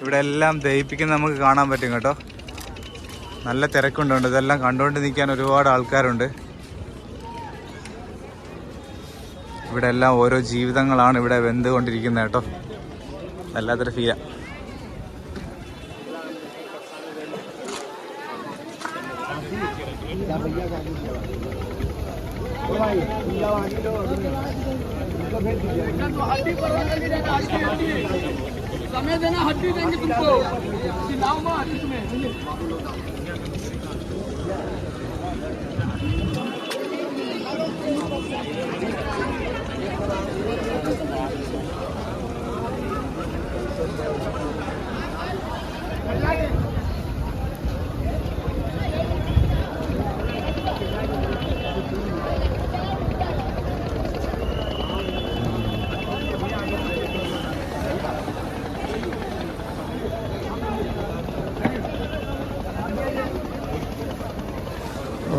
ഇവിടെ എല്ലാം ദഹിപ്പിക്കുന്ന നമുക്ക് കാണാൻ പറ്റും കേട്ടോ. നല്ല തിരക്കുണ്ട് ഇതെല്ലാം കണ്ടുകൊണ്ട് നിൽക്കാൻ ഒരുപാട് ആൾക്കാരുണ്ട്. ഇവിടെ എല്ലാം ഓരോ ജീവിതങ്ങളാണ് ഇവിടെ വെന്തുകൊണ്ടിരിക്കുന്നത് കേട്ടോ. വല്ലാത്തൊരു ഫീല समय देना हड्डी देंगे तुमको सिलाओ मत इसमें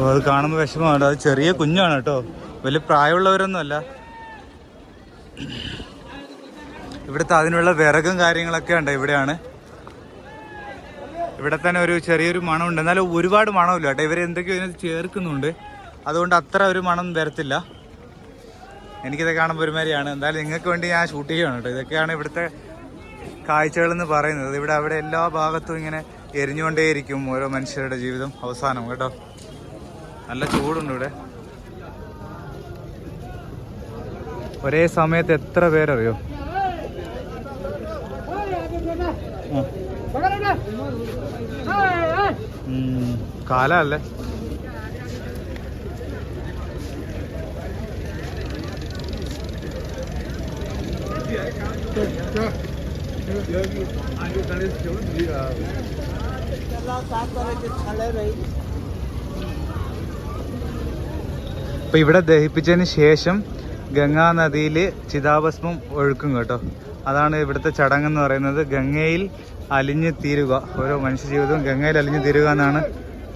ഓ, അത് കാണുമ്പോൾ വിഷമമാണ് അത് ചെറിയ കുഞ്ഞാണ് കേട്ടോ. വലിയ പ്രായമുള്ളവരൊന്നുമല്ല. ഇവിടുത്തെ അതിനുള്ള വിറകും കാര്യങ്ങളൊക്കെ ഉണ്ട് ഇവിടെയാണ്. ഇവിടെ തന്നെ ഒരു ചെറിയൊരു മണമുണ്ട്. എന്നാലും ഒരുപാട് മണമില്ല കേട്ടോ. ഇവർ എന്തൊക്കെയോ ഇതിനകത്ത് ചേർക്കുന്നുണ്ട്. അതുകൊണ്ട് അത്ര ഒരു മണം വരത്തില്ല. എനിക്കിത് കാണുമ്പോൾ ഒരുമാതിരിയാണ്. എന്തായാലും നിങ്ങൾക്ക് വേണ്ടി ഞാൻ ഷൂട്ട് ചെയ്യുകയാണ് കേട്ടോ. ഇതൊക്കെയാണ് ഇവിടുത്തെ കാഴ്ചകൾ എന്ന് പറയുന്നത്. ഇവിടെ അവിടെ എല്ലാ ഭാഗത്തും ഇങ്ങനെ എരിഞ്ഞുകൊണ്ടേയിരിക്കും ഓരോ മനുഷ്യരുടെ ജീവിതം അവസാനം കേട്ടോ. നല്ല ചൂടുണ്ട് ഇവിടെ. ഒരേ സമയത്ത് എത്ര പേരറിയോ? ആ. ഉം, കാലല്ലേ അപ്പൊ ഇവിടെ ദഹിപ്പിച്ചതിന് ശേഷം ഗംഗാ നദിയിൽ ചിതാഭസ്മം ഒഴുക്കും കേട്ടോ. അതാണ് ഇവിടുത്തെ ചടങ്ങെന്ന് പറയുന്നത്. ഗംഗയിൽ അലിഞ്ഞു തീരുക. ഓരോ മനുഷ്യജീവിതവും ഗംഗയിൽ അലിഞ്ഞു തീരുക എന്നാണ്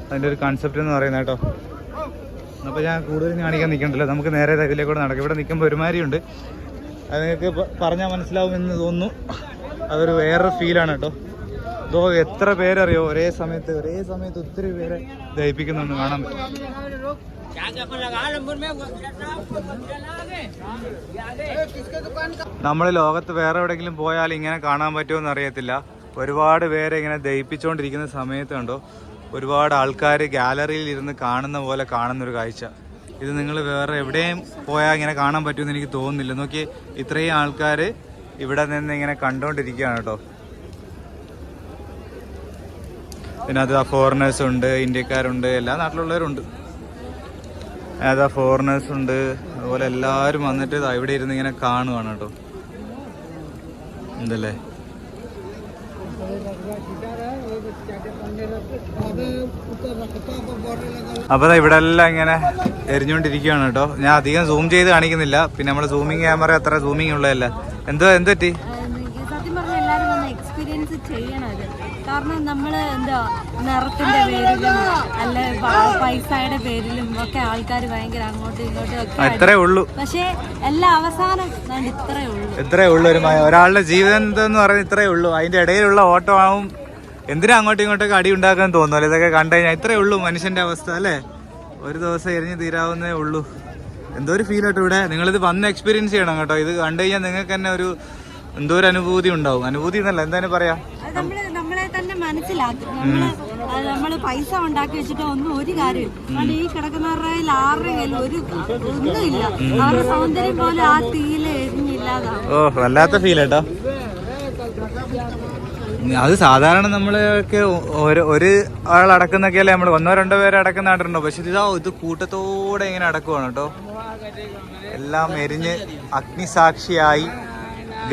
അതിന്റെ ഒരു കൺസെപ്റ്റ് എന്ന് പറയുന്നത് കേട്ടോ. അപ്പോൾ ഞാൻ കൂടുതൽ കാണിക്കാൻ നിൽക്കണ്ടല്ലോ. നമുക്ക് നേരെ ഇതിലേക്കൂടെ നടക്കും. ഇവിടെ നിൽക്കുമ്പോൾ ഒരുമാതിരിയുണ്ട്. അത് നിങ്ങൾക്ക് പറഞ്ഞാൽ മനസ്സിലാവുമെന്ന് തോന്നുന്നു. അതൊരു വേറൊരു ഫീലാണ് കേട്ടോ. ഇതോ എത്ര പേരറിയോ? ഒരേ സമയത്ത് ഒരേ സമയത്ത് ഒത്തിരി പേരെ ദഹിപ്പിക്കുന്നുണ്ട്. കാണാൻ പറ്റും. നമ്മൾ ലോകത്ത് വേറെ എവിടെങ്കിലും പോയാൽ ഇങ്ങനെ കാണാൻ പറ്റുമോ അറിയത്തില്ല. ഒരുപാട് പേരെ ഇങ്ങനെ ദഹിപ്പിച്ചുകൊണ്ടിരിക്കുന്ന സമയത്ത് കണ്ടോ ഒരുപാട് ആൾക്കാർ ഗാലറിയിൽ ഇരുന്ന് കാണുന്ന പോലെ കാണുന്ന ഒരു കാഴ്ച. ഇത് നിങ്ങൾ വേറെ എവിടെയും പോയാൽ ഇങ്ങനെ കാണാൻ പറ്റുമെന്ന് എനിക്ക് തോന്നുന്നില്ല. നോക്കി ഇത്രയും ആൾക്കാർ ഇവിടെ നിന്ന് ഇങ്ങനെ കണ്ടുകൊണ്ടിരിക്കുകയാണ് കേട്ടോ. പിന്നെ അത് ഫോറിനേഴ്സ് ഉണ്ട് ഇന്ത്യക്കാരുണ്ട് എല്ലാ നാട്ടിലുള്ളവരുണ്ട്. അതാ ഫോറിനേഴ്സ് ഉണ്ട് അതുപോലെ എല്ലാവരും വന്നിട്ട് ഇവിടെ ഇരുന്ന് ഇങ്ങനെ കാണുവാണ് കേട്ടോ. എന്തല്ലേ അപ്പൊ ഇവിടെ എല്ലാം ഇങ്ങനെ എരിഞ്ഞുകൊണ്ടിരിക്കുകയാണ് കേട്ടോ. ഞാൻ അധികം സൂം ചെയ്ത് കാണിക്കുന്നില്ല. പിന്നെ നമ്മുടെ സൂമിങ് ക്യാമറ അത്ര സൂമിങ് ഉള്ളതല്ല. എന്തോ എന്ത് പറ്റി എനിക്ക് സത്യം പറഞ്ഞ എല്ലാരും വന്ന് എക്സ്പീരിയൻസ് ചെയ്യണം ഇത് കാരണം നമ്മൾ എന്താ നിറത്തിന്റെ പേരിലും അല്ല പൈസയുടെ പേരിലും ഒക്കെ ആൾക്കാർ ഭയങ്കര അങ്ങോട്ടും ഇങ്ങോട്ടും ഒക്കെ ഉള്ളൂ. പക്ഷെ എല്ലാ അവസാനം ഇത്രേ ഉള്ളൂ. ഇത്രേ ഉള്ളൂ ഒരു ഒരാളുടെ ജീവിതം എന്ന് പറയുന്നത് ഇത്രേ ഉള്ളൂ. അതിന്റെ ഇടയിലുള്ള ഓട്ടോ ആവും. എന്തിനാ അങ്ങോട്ടും ഇങ്ങോട്ടൊക്കെ അടി ഉണ്ടാക്കാൻ തോന്നുമല്ലോ ഇതൊക്കെ കണ്ടു കഴിഞ്ഞാൽ ഇത്രേ ഉള്ളൂ മനുഷ്യന്റെ അവസ്ഥ അല്ലേ? ഒരു ദിവസം എരിഞ്ഞു തീരാവുന്നേ ഉള്ളൂ. എന്തോ ഒരു ഫീൽ ആട്ടോ ഇവിടെ നിങ്ങളിത് വന്ന് എക്സ്പീരിയൻസ് ചെയ്യണം കേട്ടോ. ഇത് കണ്ടു കഴിഞ്ഞാൽ നിങ്ങൾക്ക് തന്നെ ഒരു എന്തോ ഒരു അനുഭൂതി ഉണ്ടാവും. അനുഭൂതി എന്നല്ല എന്തായാലും പറയാ. നമ്മൾ നമ്മളെ തന്നെ മനസ്സിലാക്കും. നമ്മൾ നമ്മൾ പൈസ ഉണ്ടാക്കി വെച്ചിട്ട് ഒന്നും ഒരു കാര്യമില്ല. ഈ കിടക്കുന്നവരുടെ കയ്യിൽ ആരുടെ കയ്യിൽ ഒരു ഒന്നുമില്ല. അവരുടെ സൗന്ദര്യം പോലെ ആ തീയിൽ എരിഞ്ഞില്ലാതാവും. ഓ വല്ലാത്ത ഫീൽ കേട്ടോ. അത് സാധാരണ നമ്മളൊക്കെ ഒരു ഒരു ആൾ അടക്കുന്നൊക്കെയല്ലേ നമ്മൾ ഒന്നോ രണ്ടോ പേരെ അടക്കുന്ന ആട്ടുണ്ടോ പക്ഷെ ഇതാ ഇത് കൂട്ടത്തോടെ ഇങ്ങനെ അടക്കുവാണ് കേട്ടോ. എല്ലാം എരിഞ്ഞ് അഗ്നിസാക്ഷിയായി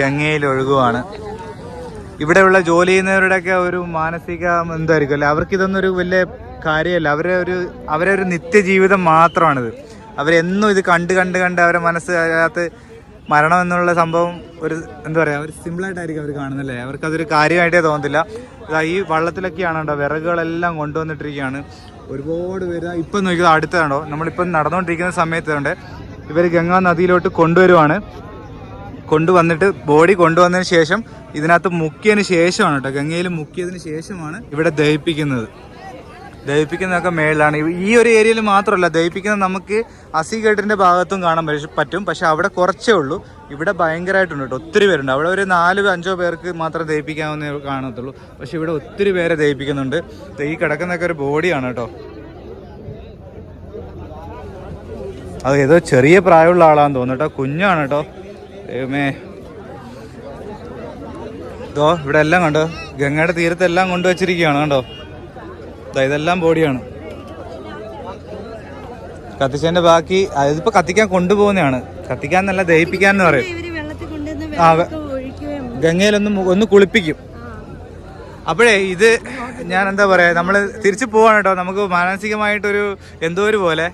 ഗംഗയിൽ ഒഴുകുവാണ്. ഇവിടെയുള്ള ജോലി ചെയ്യുന്നവരുടെയൊക്കെ ഒരു മാനസിക എന്തായിരിക്കും? അല്ലെ അവർക്ക് ഇതൊന്നും ഒരു വലിയ കാര്യമല്ല. അവരെ ഒരു അവരെ ഒരു നിത്യജീവിതം മാത്രമാണിത്. അവരെന്നും ഇത് കണ്ട് കണ്ട് കണ്ട് അവരെ മനസ്സ് അതിനകത്ത് മരണം എന്നുള്ള സംഭവം ഒരു എന്താ പറയുക ഒരു സിമ്പിളായിട്ടായിരിക്കും അവർ കാണുന്നല്ലേ അവർക്ക് അതൊരു കാര്യമായിട്ടേ തോന്നത്തില്ല. ഈ വള്ളത്തിലൊക്കെയാണ് കേട്ടോ വിറകുകളെല്ലാം കൊണ്ടുവന്നിട്ടിരിക്കുകയാണ്. ഒരുപാട് പേര് ഇപ്പം നോക്കിയത് അടുത്തതാണോ? നമ്മളിപ്പം നടന്നുകൊണ്ടിരിക്കുന്ന സമയത്തുണ്ട് ഇവർ ഗംഗാ നദിയിലോട്ട് കൊണ്ടുവരുവാണ്. കൊണ്ടുവന്നിട്ട് ബോഡി കൊണ്ടുവന്നതിന് ശേഷം ഇതിനകത്ത് മുക്കിയതിന് ശേഷമാണ് കേട്ടോ ഗംഗയിൽ മുക്കിയതിന് ശേഷമാണ് ഇവിടെ ദഹിപ്പിക്കുന്നത്. ദഹിപ്പിക്കുന്നതൊക്കെ മേളിലാണ്. ഈ ഒരു ഏരിയയിൽ മാത്രമല്ല ദഹിപ്പിക്കുന്നത് നമുക്ക് അസിഗേട്ടിന്റെ ഭാഗത്തും കാണാൻ പറ്റും- പക്ഷെ അവിടെ കുറച്ചേ ഉള്ളൂ. ഇവിടെ ഭയങ്കരമായിട്ടുണ്ട് കേട്ടോ ഒത്തിരി പേരുണ്ട്. അവിടെ ഒരു നാല് അഞ്ചോ പേർക്ക് മാത്രം ദഹിപ്പിക്കാവുന്ന കാണത്തുള്ളൂ. പക്ഷെ ഇവിടെ ഒത്തിരി പേരെ ദഹിപ്പിക്കുന്നുണ്ട്. ഈ കിടക്കുന്നൊക്കെ ഒരു ബോഡിയാണ് കേട്ടോ. അത് ഏതോ ചെറിയ പ്രായമുള്ള ആളാന്ന് തോന്നുന്നു കേട്ടോ. കുഞ്ഞാണ് കേട്ടോ. ദൈവമേ. ഇതോ ഇവിടെ എല്ലാം കണ്ടോ? ഗംഗയുടെ തീരത്തെല്ലാം കൊണ്ടുവച്ചിരിക്കുകയാണ് കണ്ടോ? ഇതെല്ലാം ബോഡിയാണ്. കത്തിച്ചതിന്റെ ബാക്കി അതിപ്പോ കത്തിക്കാൻ കൊണ്ടുപോകുന്നതാണ്. കത്തിക്കാൻ നല്ല ദഹിപ്പിക്കാൻ എന്ന് പറയും. ആ, ഗംഗയിലൊന്ന് ഒന്ന് കുളിപ്പിക്കും. അപ്പോഴേ ഇത് ഞാൻ എന്താ പറയാ നമ്മൾ തിരിച്ചു പോവാണ് കേട്ടോ. നമുക്ക് മാനസികമായിട്ടൊരു എന്തോ ഒരു പോലെ.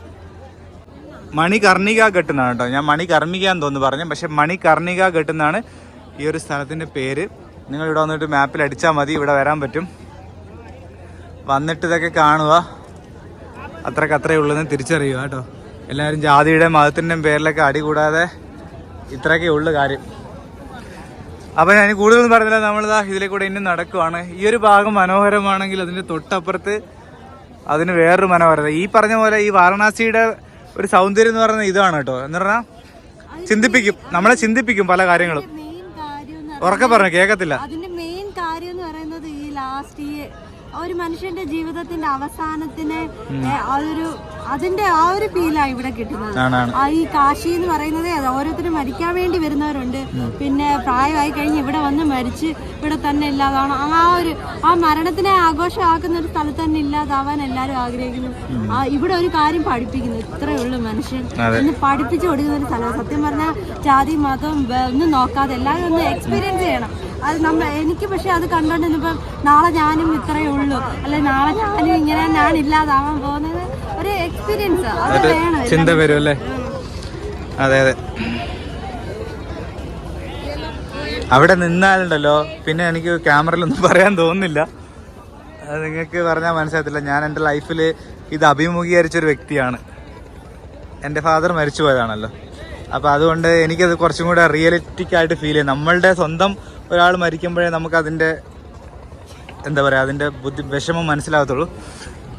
മണി കർണിക ഘട്ട് എന്നാണ് കേട്ടോ. ഞാൻ മണി കർണിക എന്ന് തോന്നുന്നു പറഞ്ഞു പക്ഷെ മണി കർണിക ഘട്ട് എന്നാണ് ഈ ഒരു സ്ഥലത്തിന്റെ പേര്. നിങ്ങൾ ഇവിടെ വന്നിട്ട് മാപ്പിൽ അടിച്ചാൽ മതി. ഇവിടെ വരാൻ പറ്റും. വന്നിട്ട് ഇതൊക്കെ കാണുക. അത്രയ്ക്ക് അത്രയേ ഉള്ളൂ എന്ന് തിരിച്ചറിയുക കേട്ടോ. എല്ലാവരും ജാതിയുടെ മതത്തിന്റെയും പേരിലൊക്കെ അടി കൂടാതെ ഇത്രയൊക്കെ ഉള്ളു കാര്യം. അപ്പൊ ഞാൻ കൂടുതലൊന്നും പറഞ്ഞില്ല. നമ്മളിതാ ഇതിലെ കൂടെ ഇനി നടക്കുവാണ്. ഈ ഒരു ഭാഗം മനോഹരമാണെങ്കിൽ അതിന്റെ തൊട്ടപ്പുറത്ത് അതിന് വേറൊരു മനോഹരത. ഈ പറഞ്ഞ പോലെ ഈ വാരണാസിയുടെ ഒരു സൗന്ദര്യം എന്ന് പറയുന്നത് ഇതാണ് കേട്ടോ. എന്ന് പറഞ്ഞാൽ ചിന്തിപ്പിക്കും. നമ്മളെ ചിന്തിപ്പിക്കും പല കാര്യങ്ങളും. ഉറക്കെ പറഞ്ഞു കേൾക്കത്തില്ല അതിന്റെ മെയിൻ കാര്യം എന്ന് പറയുന്നത് ഈ ലാസ്റ്റ് ഈ ഒരു മനുഷ്യന്റെ ജീവിതത്തിന്റെ അവസാനത്തിന് അതൊരു അതിന്റെ ആ ഒരു ഫീലാണ് ഇവിടെ കിട്ടുന്നത്. ആ ഈ കാശി എന്ന് പറയുന്നത് ഓരോരുത്തരും മരിക്കാൻ വേണ്ടി വരുന്നവരുണ്ട്. പിന്നെ പ്രായമായി കഴിഞ്ഞ് ഇവിടെ വന്ന് മരിച്ച് ഇവിടെ തന്നെ ഇല്ലാതാണ് ആ ഒരു ആ മരണത്തിനെ ആഘോഷമാക്കുന്ന ഒരു സ്ഥലത്ത് തന്നെ ഇല്ലാതാവാൻ എല്ലാവരും ആഗ്രഹിക്കുന്നു. ആ ഇവിടെ ഒരു കാര്യം പഠിപ്പിക്കുന്നു. ഇത്രയേ ഉള്ളൂ മനുഷ്യൻ. ഇന്ന് എന്ന് പഠിപ്പിച്ചു കൊടുക്കുന്ന ഒരു സ്ഥലമാണ്. സത്യം പറഞ്ഞാൽ ജാതി മതം ഒന്നും നോക്കാതെ എല്ലാവരും ഒന്ന് എക്സ്പീരിയൻസ് ചെയ്യണം. അത് നമ്മൾ എനിക്ക് പക്ഷെ അത് കണ്ടോണ്ടിരുന്നപ്പം നാളെ ഞാനും ഇത്രയേ ഉള്ളൂ. അല്ലെ നാളെ ഞാനും ഇങ്ങനെ ഞാൻ ഇല്ലാതാവാൻ പോകുന്നത് ഒരു ചിന്ത വരും അല്ലേ? അതെ അതെ. അവിടെ നിന്നാലുണ്ടല്ലോ. പിന്നെ എനിക്ക് ക്യാമറയിൽ ഒന്നും പറയാൻ തോന്നുന്നില്ല. അത് നിങ്ങൾക്ക് പറഞ്ഞാൽ മനസ്സിലാകത്തില്ല. ഞാൻ എന്റെ ലൈഫിൽ ഇത് അഭിമുഖീകരിച്ചൊരു വ്യക്തിയാണ്. എന്റെ ഫാദർ മരിച്ചു പോയതാണല്ലോ. അപ്പോൾ അതുകൊണ്ട് എനിക്കത് കുറച്ചും കൂടെ റിയലിറ്റിക് ആയിട്ട് ഫീൽ ചെയ്യും. നമ്മളുടെ സ്വന്തം ഒരാൾ മരിക്കുമ്പോഴേ നമുക്ക് അതിന്റെ എന്താ പറയുക അതിന്റെ ബുദ്ധി വിഷമം മനസ്സിലാകത്തുള്ളൂ.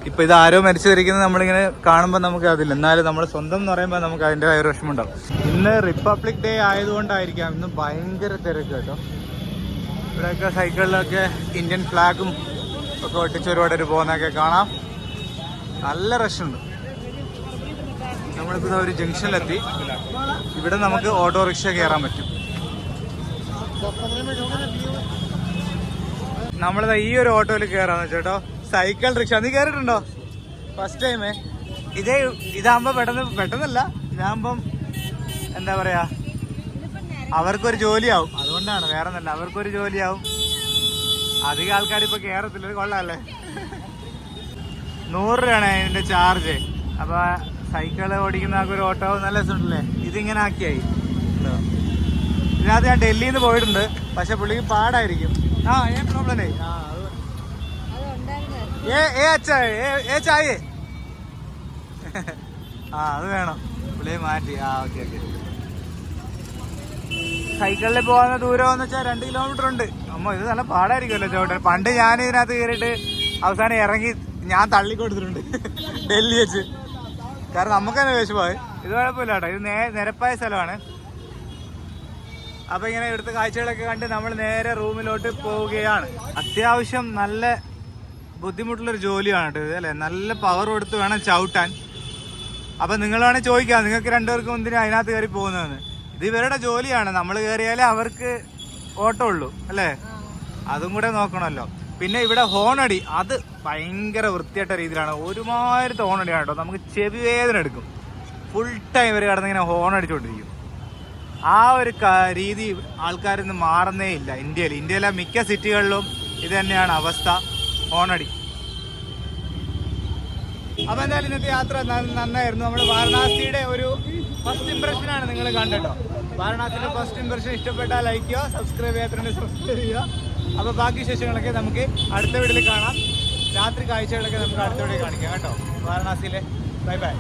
ഇപ്പൊ ഇത് ആരോ മരിച്ചിരിക്കുന്നത് നമ്മളിങ്ങനെ കാണുമ്പോൾ നമുക്ക് അതില്ല. എന്നാലും നമ്മൾ സ്വന്തം എന്ന് പറയുമ്പോൾ നമുക്ക് അതിന്റെ ഒരു വിഷമം ഉണ്ടാവും ഇന്ന് റിപ്പബ്ലിക് ഡേ ആയതുകൊണ്ടായിരിക്കാം ഇന്ന് ഭയങ്കര തിരക്ക് കേട്ടോ. ഇവിടെയൊക്കെ സൈക്കിളിലൊക്കെ ഇന്ത്യൻ ഫ്ലാഗും ഒക്കെ ഒട്ടിച്ച് ഒരുപാട് പേര് പോകുന്നതൊക്കെ കാണാം. നല്ല റഷുണ്ട് നമ്മളിപ്പോൾ ഒരു ജംഗ്ഷനിലെത്തി ഇവിടെ നമുക്ക് ഓട്ടോറിക്ഷ കയറാൻ പറ്റും. നമ്മളിത് ഈ ഒരു ഓട്ടോയിൽ കയറാന്ന് ചേട്ടോ സൈക്കിൾ റിക്ഷ. നീ കയറിയിട്ടുണ്ടോ ഫസ്റ്റ് ടൈമേ ഇതേ ഇതാകുമ്പോ പെട്ടെന്ന് പെട്ടെന്നല്ല. ഇതാകുമ്പം എന്താ പറയാ? അവർക്കൊരു ജോലിയാവും. അതുകൊണ്ടാണ് വേറെ ഒന്നല്ല അവർക്കൊരു ജോലിയാവും. അധികം ആൾക്കാർ ഇപ്പൊ കേരളത്തിൽ കൊള്ളാല്ലേ? നൂറ് രൂപയാണ് ഇതിന്റെ ചാർജ് അപ്പൊ സൈക്കിൾ ഓടിക്കുന്ന ആൾക്ക് ഒരു ഓട്ടോ നല്ല രസമുണ്ടല്ലേ? ഇതിങ്ങനെ ആക്കിയായി. ഇതിനകത്ത് ഞാൻ ഡൽഹിയിൽ പോയിട്ടുണ്ട്. പക്ഷെ പുള്ളിക്ക് പാടായിരിക്കും. ആ ഏ പ്രോബ്ലം ആ ചായേ? ആ അത് വേണം. പുള്ളിയെ മാറ്റി. ആ ഓക്കെ ഓക്കെ. സൈക്കിളിൽ പോകുന്ന ദൂരം എന്ന് വെച്ചാൽ രണ്ട് കിലോമീറ്റർ ഉണ്ട്. അമ്മ ഇത് നല്ല പാടായിരിക്കുമല്ലോ ചോട്ടൻ. പണ്ട് ഞാൻ ഇതിനകത്ത് കയറിയിട്ട് അവസാനം ഇറങ്ങി ഞാൻ തള്ളി കൊടുത്തിട്ടുണ്ട് ഡൽഹി വെച്ച്. കാരണം നമുക്ക് തന്നെ വിഷമമായി. ഇത് കുഴപ്പമില്ല കേട്ടോ. ഇത് നേ നിരപ്പായ സ്ഥലമാണ്. അപ്പൊ ഇങ്ങനെ ഇവിടുത്തെ കാഴ്ചകളൊക്കെ കണ്ട് നമ്മൾ നേരെ റൂമിലോട്ട് പോവുകയാണ്. അത്യാവശ്യം നല്ല ബുദ്ധിമുട്ടുള്ളൊരു ജോലിയാണ് അല്ലേ? നല്ല പവർ കൊടുത്ത് വേണം ചവിട്ടാൻ. അപ്പം നിങ്ങൾ വേണേൽ ചോദിക്കാം നിങ്ങൾക്ക് രണ്ടുപേർക്കും എന്തിനാണ് അതിനകത്ത് കയറി പോകുന്നതെന്ന്. ഇത് ഇവരുടെ ജോലിയാണ് നമ്മൾ കയറിയാലേ അവർക്ക് ഓട്ടം ഉള്ളൂ അല്ലേ? അതും കൂടെ നോക്കണമല്ലോ. പിന്നെ ഇവിടെ ഹോണടി അത് ഭയങ്കര വൃത്തിയായിട്ട രീതിയിലാണ്. ഒരുമാതിരത്തെ ഹോണടിയാണ് കേട്ടോ. നമുക്ക് ചെവി വേദന എടുക്കും. ഫുൾ ടൈം ഇവർ കിടന്നിങ്ങനെ ഹോണടിച്ചുകൊണ്ടിരിക്കും ആ ഒരു രീതി ആൾക്കാരിന്ന് മാറുന്നേ ഇല്ല. ഇന്ത്യയിൽ ഇന്ത്യയിലെ മിക്ക സിറ്റികളിലും ഇത് തന്നെയാണ് അവസ്ഥ. ഹോണടി അപ്പൊ എന്തായാലും ഇന്നത്തെ യാത്ര നന്നായിരുന്നു. നമ്മൾ വാരണാസിയുടെ ഒരു ഫസ്റ്റ് ഇംപ്രഷൻ ആണ് നിങ്ങൾ കണ്ടിട്ടോ വാരണാസിയുടെ ഫസ്റ്റ് ഇംപ്രഷൻ ഇഷ്ടപ്പെട്ടാൽ ലൈക്ക് ചെയ്യുക സബ്സ്ക്രൈബ് ചെയ്യാത്തതിന് സബ്സ്ക്രൈബ് ചെയ്യുക. അപ്പൊ ബാക്കി വിശേഷങ്ങളൊക്കെ നമുക്ക് അടുത്ത വീട്ടിൽ കാണാം. രാത്രി കാഴ്ചകളൊക്കെ നമുക്ക് അടുത്ത വീട്ടിൽ കാണിക്കാം കേട്ടോ. വാരണാസിയിലെ. Bye bye.